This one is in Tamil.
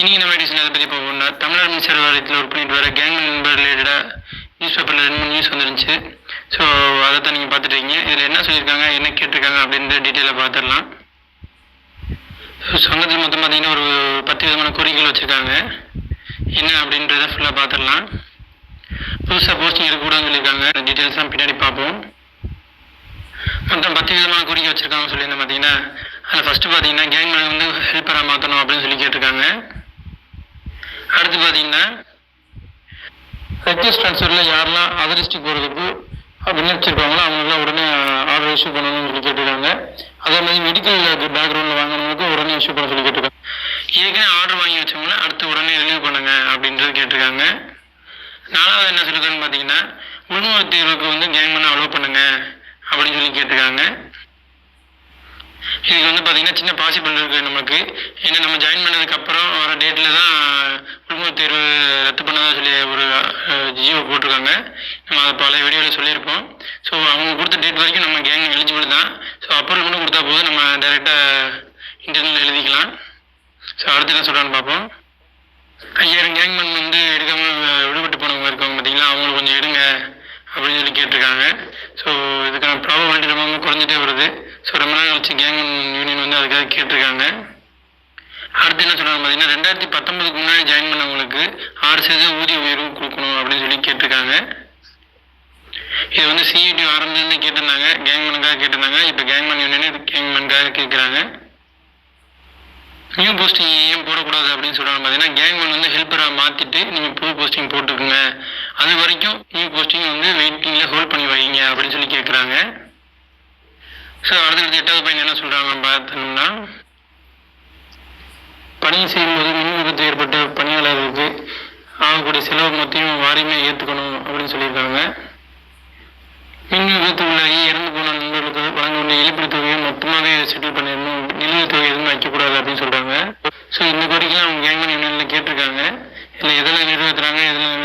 இன்னைக்கு நம்ம எடிஷன் அதை பற்றி பார்ப்போம்னா தமிழ்நாடு மின்சார வாரியத்தில் ஒர்க் பண்ணிட்டு வர கேங் மெம்பர் ரிலேட்டடாக நியூஸ் பேப்பரில் ரெண்டு மூணு நியூஸ் வந்துருந்துச்சு. ஸோ அதை தான் நீங்கள் பார்த்துட்டு இருக்கீங்க இதில் என்ன சொல்லியிருக்காங்க என்ன கேட்டிருக்காங்க அப்படின்ற டீட்டெயிலாக பார்த்துடலாம். சங்கத்தில் மொத்தம் பார்த்தீங்கன்னா ஒரு பத்து விதமான கோரிக்கைகள் வச்சுருக்காங்க. என்ன அப்படின்றத ஃபுல்லாக பார்த்துடலாம். புதுசாக போஸ்டிங் இருக்கக்கூடாதுன்னு சொல்லியிருக்காங்க. டீட்டெயில்ஸ் தான் பின்னாடி பார்ப்போம். மொத்தம் பத்து விதமான கோரிக்கை வச்சுருக்காங்க சொல்லியிருந்தேன் பார்த்தீங்கன்னா அதில் ஃபஸ்ட்டு பார்த்தீங்கன்னா கேங் வந்து ஹெல்ப்பராக மாற்றணும் அப்படின்னு சொல்லி கேட்டிருக்காங்க. அடுத்து பார்த்தீங்கன்னா ரெக்வஸ்ட் ட்ரான்ஸ்ஃபரில் யாரெல்லாம் அதர் டிஸ்ட்ரிக் போகிறதுக்கு விண்ணப்பிச்சிருக்காங்களோ அவங்களுக்குலாம் உடனே ஆர்டர் இஷ்யூ பண்ணணும்னு சொல்லி கேட்டுருக்காங்க. அதே மாதிரி மெடிக்கல் பேக்ரவுண்டில் வாங்கினவங்களுக்கு உடனே இஷ்யூ பண்ண சொல்லி கேட்டிருக்காங்க. ஏற்கனவே ஆர்டர் வாங்கி வச்சோம்னா அடுத்து உடனே ரிலீவ் பண்ணுங்க அப்படின்றது கேட்டிருக்காங்க. நாலாவது என்ன சொல்லிருக்கான்னு பார்த்தீங்கன்னா உள்முக தேர்வுக்கு வந்து கேங் பண்ண அலோவ் பண்ணுங்க அப்படின்னு சொல்லி கேட்டிருக்காங்க. இதுக்கு வந்து பார்த்தீங்கன்னா சின்ன பாசிபிள் இருக்குது நமக்கு ஏன்னா நம்ம ஜாயின் பண்ணதுக்கு அப்புறம் வர டேட்டில் தான் உள்முக தேர்வு ரத்து பண்ணதாக சொல்லி ஒரு ஜியோ போட்டிருக்காங்க. நம்ம அதை பல வீடியோவில் சொல்லியிருப்போம். ஸோ அவங்க கொடுத்த டேட் வரைக்கும் நம்ம கேங் எலிஜிபிள் தான். ஸோ அப்ரூவல் மட்டும் கொடுத்தா போதும். நம்ம டைரெக்டாக இன்டர்னல் எழுதிக்கலாம். ஸோ அடுத்து என்ன சொல்கிறான்னு பார்ப்போம். ஐயாயிரம் கேங் கேங்மேன் வந்து எடுக்காமல் விடுபட்டு போனவங்க இருக்கவங்க பார்த்தீங்களா? அவங்களுக்கு கொஞ்சம் எடுங்க அப்படின்னு சொல்லி கேட்டிருக்காங்க. ஸோ இதுக்கான ப்ராபபிலிட்டி ரொம்ப ரொம்ப குறைஞ்சிட்டே வருது. ஸோ ரொம்ப நாள் கழிச்சு கேங் யூனியன் வந்து அதுக்காக கேட்டிருக்காங்க. அடுத்து என்ன சொல்கிறாங்க பார்த்தீங்கன்னா ரெண்டாயிரத்தி பத்தொன்பதுக்கு முன்னாடி ஜாயின் பண்ணவங்களுக்கு ஆறு சதவீதம் ஊதிய உயர்வு கொடுக்கணும் அப்படின்னு சொல்லி கேட்டிருக்காங்க. இது வந்து சிஇடி ஆரம்பத்துலேருந்து கேட்டிருந்தாங்க. கேங்மேனுக்காக கேட்டிருந்தாங்க. இப்போ கேங்மேன் யூனியன் கேங்மேனுக்காக கேட்குறாங்க. நியூ போஸ்டிங் ஏன் போடக்கூடாது அப்படின்னு சொல்கிறாங்க பார்த்தீங்கன்னா கேங்மேன் வந்து ஹெல்ப்பராக மாற்றிட்டு நீங்கள் புது போஸ்டிங் போட்டுக்குங்க. அது வரைக்கும் நியூ போஸ்டிங் வந்து வெயிட்டிங்கில் ஹோல்ட் பண்ணி வைங்க அப்படின்னு சொல்லி கேட்குறாங்க. ஸோ அடுத்தடுத்து எட்டாவது பையன் என்ன சொல்கிறாங்க பார்த்தோம்னா பணி செய்யும்போது மின் விபத்து ஏற்பட்ட பணியாளர்களுக்கு ஆகக்கூடிய செலவு மொத்தையும் வாரியமே ஏற்றுக்கணும் அப்படின்னு சொல்லியிருக்காங்க. மின் விபத்து உள்ளாகி இறந்து போன நண்பர்களுக்கு வழங்க வேண்டிய இழப்பீடு தொகையை மொத்தமாகவே செட்டில் பண்ணிடணும். நிலுவைத் தொகை எதுவும் வைக்கக்கூடாது அப்படின்னு சொல்கிறாங்க ஸோ இந்த கோரிக்கைலாம் அவங்க கேங்மன் யூனியனில் கேட்டிருக்காங்க. இல்லை எதில் நிறைவேற்றுறாங்க எதில்